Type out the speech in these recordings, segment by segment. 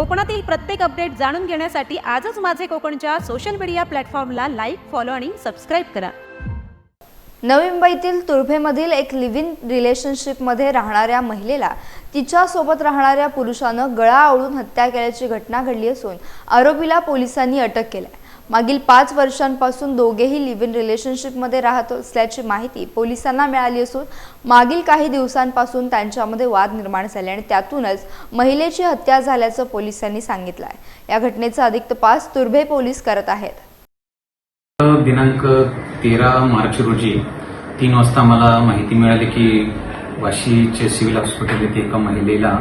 कोकणातील प्रत्येक अपडेट जाणून घेण्यासाठी आजच माझे कोकणच्या सोशल मीडिया प्लॅटफॉर्मला लाईक फॉलो आणि सबस्क्राईब करा. नवी मुंबईतील तुर्भेमधील एक लिव्ह इन रिलेशनशिपमध्ये राहणाऱ्या महिलेला तिच्यासोबत राहणाऱ्या पुरुषानं गळा आवळून हत्या केल्याची घटना घडली असून आरोपीला पोलिसांनी अटक केली मागील पाच वर्षांपासून दोघेही लिव्ह इन रिलेशनशिपमध्ये राहत असल्याची माहिती पोलिसांना मिळाली असून मागील काही दिवसांपासून त्यांच्यामध्ये वाद निर्माण झाले आणि त्यातूनच महिलेची हत्या झाल्याचं पोलिसांनी सांगितलं आहे या घटनेचा अधिक तपास तुर्भे पोलीस करत आहेत. दिनांक तेरा मार्च रोजी तीन वाजता मला माहिती मिळाली की वाशीचे सिव्हिल हॉस्पिटल येथे एका महिलेला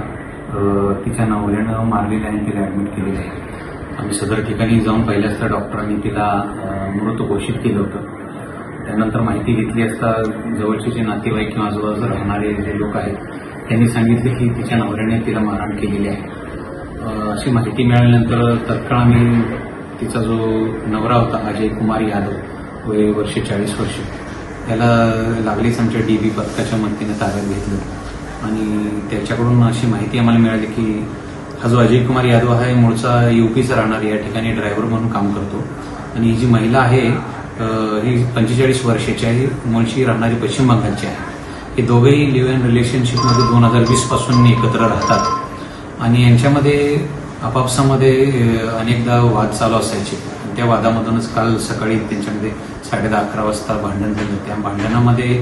तिच्या नवऱ्यानं मारलेलं आहे आणि तिला ऍडमिट केलेलं आहे. आम्ही सदर ठिकाणी जाऊन पहिल्याच असता डॉक्टरांनी तिला मृत घोषित केलं होतं. त्यानंतर माहिती घेतली असता जवळचे जे नातेवाईक किंवा आजूबाजूला राहणारे जे लोक आहेत त्यांनी सांगितले की तिच्या नवऱ्याने तिला मारहाण केलेली आहे. अशी माहिती मिळाल्यानंतर तत्काळ आम्ही तिचा जो नवरा होता अजय कुमार यादव वय वर्ष चाळीस वर्ष त्याला लागलीच आमच्या डीबी पथकाच्या मदतीने ताब्यात घेतलं. आणि त्याच्याकडून अशी माहिती आम्हाला मिळाली की हा जो अजय कुमार यादव आहे मूळचा युपीचा राहणार या ठिकाणी ड्रायव्हर म्हणून काम करतो. आणि ही जी महिला आहे ही पंचेचाळीस वर्षाची आहे मुळशी राहणारी पश्चिम बंगालची आहे. हे दोघेही लिव्ह इन रिलेशनशिपमध्ये दोन हजार वीसपासून एकत्र राहतात. आणि यांच्यामध्ये आपापसामध्ये अनेकदा वाद चालू असायचे. त्या वादामधूनच काल सकाळी त्यांच्यामध्ये साडे दहा अकरा वाजता भांडण झालं. त्या भांडणामध्ये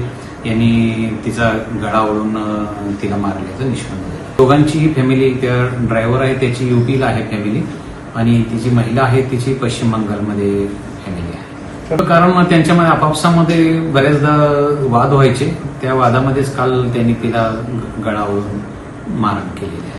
यांनी तिचा गळा ओढून तिला मारल्याचं निष्पन्न झालं. दोघांची फॅमिली त्या ड्रायव्हर आहे त्याची युपीला आहे फॅमिली आणि तिची महिला आहे तिची पश्चिम बंगालमध्ये फॅमिली आहे. कारण त्यांच्यामध्ये आपापसामध्ये बऱ्याचदा वाद व्हायचे. त्या वादामध्येच काल त्यांनी तिला गळावरून मारण केलेली आहे.